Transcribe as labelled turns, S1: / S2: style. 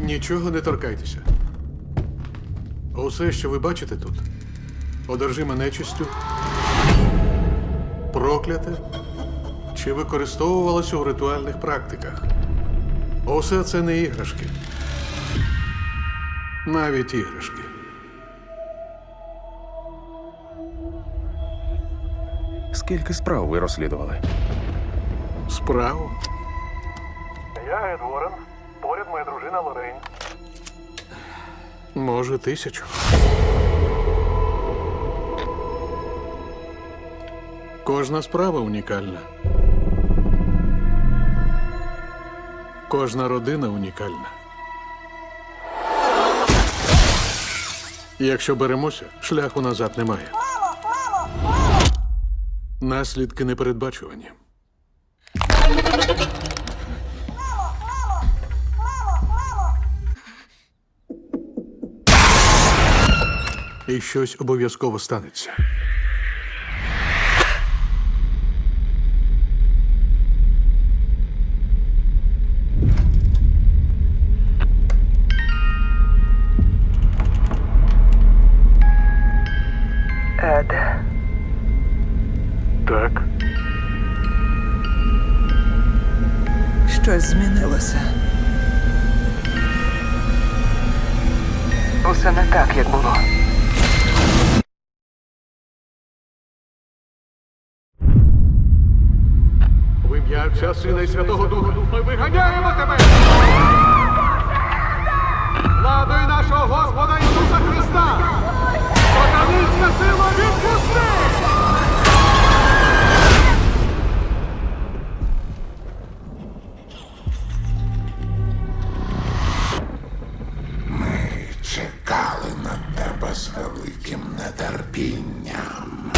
S1: Нічого не торкайтеся. Усе, що ви бачите тут, одержиме нечистю, прокляте чи використовувалося у ритуальних практиках. Усе це не іграшки. Навіть іграшки.
S2: Скільки справ ви розслідували?
S1: Справу.
S3: Я Ед Уоррен. Поряд моя дружина Лорейн.
S1: Може, тисячу. Кожна справа унікальна. Кожна родина унікальна. Якщо беремося, шляху назад немає. Наслідки непередбачувані. І щось обов'язково станеться.
S4: Еде,
S3: Так.
S4: щось змінилося. Усе не так, як було.
S1: Ім'я Отця і Святого Духа ми виганяємо тебе! Владою нашого Господа Ісуса Христа! Сатанинська сила відпусти!
S5: Чекали на тебе з великим нетерпінням.